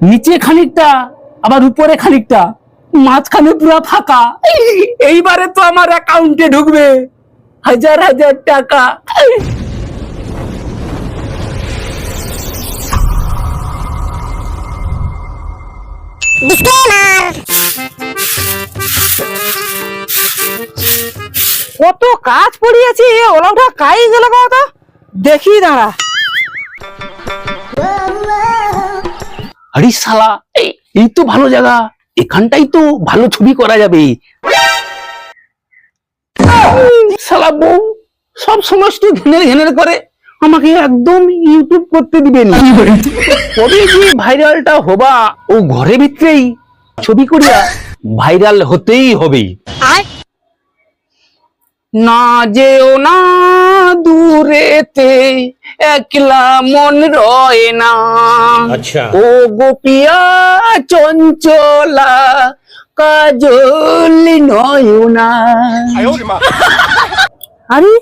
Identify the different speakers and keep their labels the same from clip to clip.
Speaker 1: নিচে খানিকটা আবার উপরে খানিকটা মাঝখানে পুরো ফাঁকা। এইবারে তো আমার অ্যাকাউন্টে ঢুকবে। হাজার হাজার টাকা।
Speaker 2: কত কাজ পড়িয়েছি ওলাটা কাই গেল কথা দেখি দাঁড়া।
Speaker 1: আরে শালা এই এই তো ভালো জায়গা। এখানটাই তো ভালো ছবি করা যাবে। শালা বউ সব সমস্ত ঘেনের ঘেনের করে আমাকে একদম ইউটিউব করতে দিবে দিবেন কবে যে ভাইরালটা হবা ও ঘরে ভিতরেই ছবি করিয়া ভাইরাল হতেই হবে। না যেও না। দূরেতে একলা মন রয় না।
Speaker 3: আচ্ছা।
Speaker 1: ও গোপিয়া চঞ্চলা কাজল নয়না
Speaker 2: আরে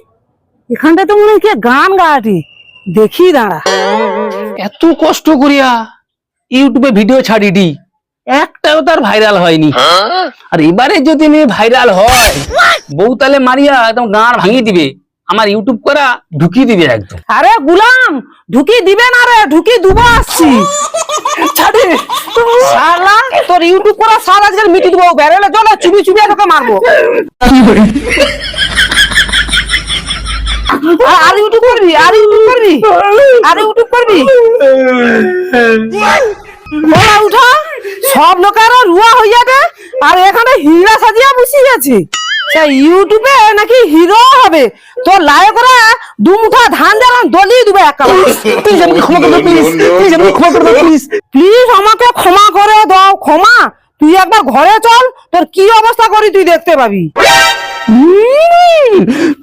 Speaker 2: এখানটা তো মনে হয় গান গাড়ি দেখি দাঁড়া।
Speaker 1: এত কষ্ট করিয়া ইউটিউবে ভিডিও ছাড়ি দি একটাও তার ভাইরাল হয়নি। হ্যাঁ? আর এবারে যদি ভাইরাল হয় বউ তালে মারিয়া একদম গান ভাঙিয়ে দিবে। আমার ইউটিউব করা ঢুকিয়ে দিবে একদম।
Speaker 2: আরে গুলাম ঢুকি দিবে না রে ঢুকি দুবো আসছি। শালা, তোর ইউটিউব করা সার আজকাল মিটি দেবো বেরোলে চলো, চুবি চুবি তোকে মারবো। আর- ইউটিউব করবি, আর ইউটিউব করবি, আর ইউটিউব করবি? উঠা, সব লোকেরা রুয়া হয়ে যাবে আর এখানে হিরা সাজিয়া বসে গেছে সেই ইউটিউবে নাকি হিরো হবে। তোর লায়করা দু মুঠা ধান জ্বালান দলিয়ে দেবে একা
Speaker 1: প্লিজ আমাকে ক্ষমা করে দাও প্লিজ প্লিজ আমাকে ক্ষমা করে প্লিজ
Speaker 2: প্লিজ আমাকে ক্ষমা করে দাও ক্ষমা। তুই একবার ঘরে চল তোর কি অবস্থা করি তুই দেখতে পাবি।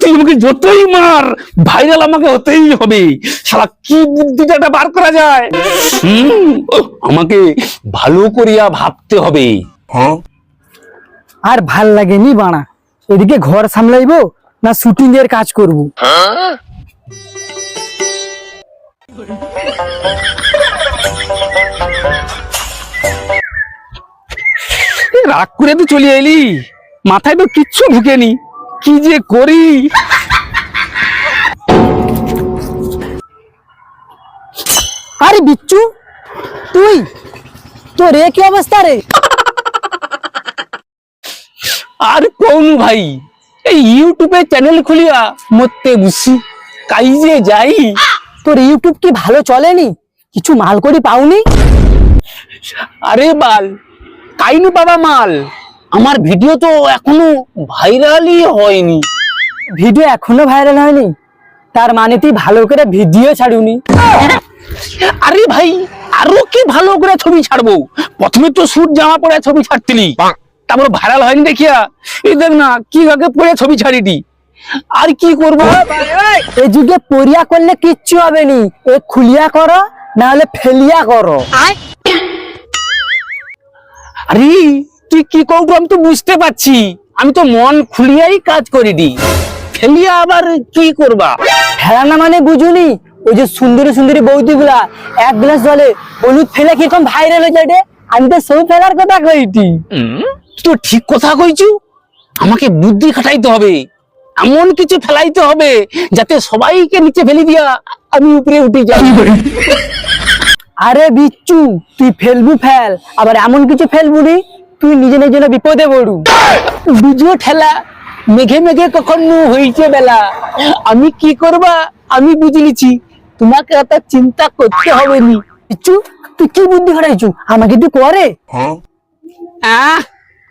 Speaker 1: তুই আমাকে যতই মার ভাইরাল আমাকে হতেই হবে। শালা কি বুদ্ধিটা একটা বার করা যায়? আমাকে ভালো করিয়া ভাবতে হবে।
Speaker 2: আর ভালো লাগেনি বানা এদিকে ঘর সামলাইবো না শুটিং এর কাজ করব?
Speaker 1: রাগ করে তুই চলে এলি। মাথায় তো কিচ্ছু ঢুকেনি। কি যে করি?
Speaker 2: আরে বিচ্ছু তুই? তোর এ কি অবস্থা রে?
Speaker 1: আর কোন ভাই? এই ইউটিউবে চ্যানেল খুলিয়া মরতে বুঝছি কাই যে যাই,
Speaker 2: তোর ইউটিউব কি ভালো চলেনি? কিছু মাল করি পাওনি?
Speaker 1: আরে বাল, কাইনু বাবা মাল। আমার ভিডিও তো এখনও ভাইরালই হয়নি।
Speaker 2: ভিডিও এখনও ভাইরাল হয়নি? তার মানে তুই ভালো করে ভিডিও ছাড়ুনি?
Speaker 1: আরে ভাই, আরও কি ভালো করে ছবি ছাড়বো? প্রথমে তো সুট জামা পরে ছবি ছাড়তিলি। তারপর ভাইরাল হয়নি দেখিয়া? এই দেখ না কি আগে পরে ছবি ছাড়িটি। আর কি করব?
Speaker 2: এই যুগে পরিয়া করলে কিচ্ছু হবে নি। এ খুলিয়া করো না হলে ফেলিয়া করো।
Speaker 1: আরে তুই কি করব আমি তো বুঝতে পারছি। আমি তো মন খুলিয়াই কাজ করিনি। ফেলিয়া আবার কি করবা?
Speaker 2: ফেলানা মানে বুঝুনি ওই যে সুন্দরী সুন্দরী বৌদি গুলা এক গ্লাস জলে হলুদ ফেলে কীরকম ভাইরাল হয়ে যায় রে? আমি তো সব ফেলার কথা কইটি
Speaker 1: তো ঠিক কথা কইছু? আমাকে বুদ্ধি খাটাইতে হবে এমন কিছু ফেলাইতে হবে যাতে সবাইকে নিচে ফেলি দিয়া আমি উপরে উঠে যাই।
Speaker 2: আরে বিচ্চু তুই ফেলবু ফেল আবার এমন কিছু ফেলবু নি তুই নিজে নিজে বিপদে পড়ু।
Speaker 1: বুঝো ঠেলা মেঘে মেঘে কখনো হইছে বেলা। আমি কি করবা আমি বুঝলিছি তোমাকে এত চিন্তা করতে হবে নি।
Speaker 2: বিচ্চু তুই কি বুদ্ধি খাটাইছু? আমাকে একটু করে
Speaker 1: আহ,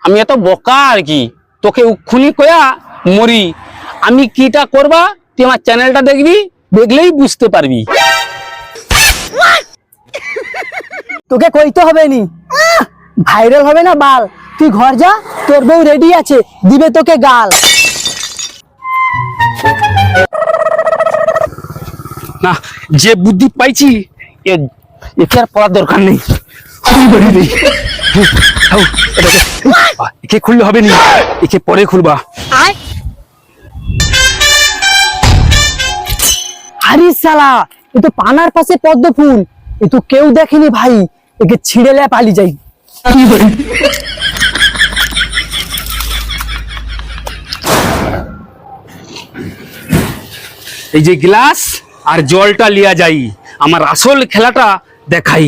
Speaker 1: আমি এত বোকা আর কি? তোকে উক্ষুনি কয়া মরি। আমি কিটা করবা? তুই আমার চ্যানেলটা দেখবি দেখলেই বুঝতে পারবি।
Speaker 2: তোকে কইতে হবে নি। ভাইরাল হবে না বাল? তুই ঘর যা তোর বউ রেডি আছে দিবে তোকে গাল।
Speaker 1: না যে বুদ্ধি পাইছি এ- একে আর পড়ার দরকার নেই। একে খুললে হবে না। একে পরে খুলবা।
Speaker 2: আরে সালা এ তো পানার পাশে পদ্ম ফুল। এ তো কেউ দেখেনি ভাই। একে ছিঁড়েলে পালি যাই।
Speaker 1: এই যে গ্লাস আর জলটা লিয়া যাই। আমার আসল খেলাটা দেখাই।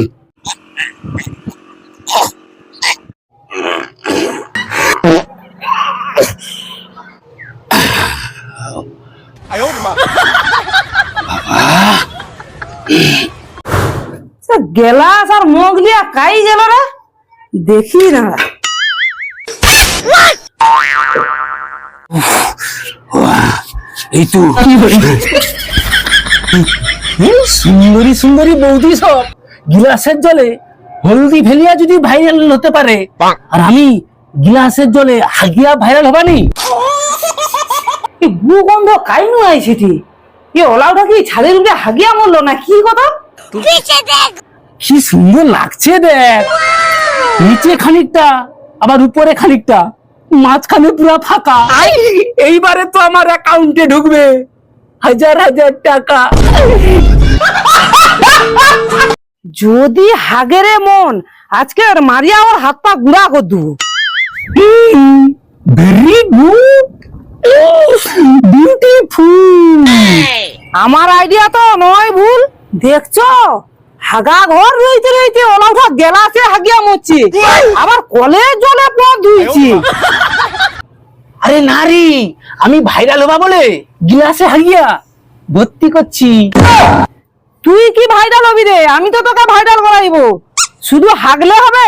Speaker 2: গেলাস আর মগ লিয়া কাই গেল রে? দেখি না।
Speaker 1: এই তো। সুন্দরী সুন্দরী বৌদি সব। গিলাসের জলে হলদি ফেলিয়া যদি ভাইরাল হতে পারে আর আমি গিলাসের জলে হাগিয়া ভাইরাল হবানি?
Speaker 2: এই ভূগন্ধ কাইনু আইছে তি? এ ওলাউটা কি ছাদের উপরে হাগিয়া মরলো না কি কথা?
Speaker 1: কি সুন্দর লাগছে দেখ। নিচে খানিকটা আবার উপরে খানিকটা মাঝখানে পুরো ফাঁকা। এইবারে তো আমার অ্যাকাউন্টে ঢুকবে। হাজার হাজার টাকা।
Speaker 2: যদি হাগেরে মন আজকে আর মারিয়া ওর হাত পা গুড়া কর দেবো।
Speaker 1: ভেরি গুড বিউটিফুল
Speaker 2: আমার আইডিয়া তো নয় ভুল। দেখছ? হাগা ঘর রইতে রইতে ওলাউটা গেলাসে হাগিয়া মরছি। আবার কলের জলে পথ ধুইছি।
Speaker 1: আরে নারী আমি ভাইরাল হবা বলে গিলাসে হাগিয়া ভর্তি করছি।
Speaker 2: তুই কি ভাইরাল হবি রে? আমি তো তোকে ভাইরাল করাইবো। শুধু হাগলে হবে?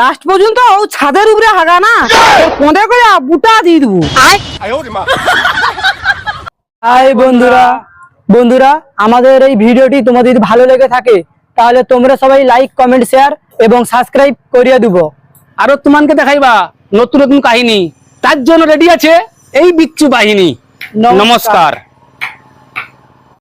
Speaker 2: লাস্ট পর্যন্ত ও ছাদের উপরে হাগা না। কোঁদে করে বুটা দিয়ে দেবো।
Speaker 4: হাই বন্ধুরা বন্ধুরা আমাদের এই ভিডিওটি তোমাদের যদি ভালো লেগে থাকে তাহলে তোমরা সবাই লাইক কমেন্ট শেয়ার এবং সাবস্ক্রাইব করিয়ে দিব।
Speaker 1: আরও তোমাকে দেখাইবা নতুন নতুন কাহিনী। তার জন্য রেডি আছে এই বিচ্ছু বাহিনী।
Speaker 4: নমস্কার।
Speaker 1: নমস্কার।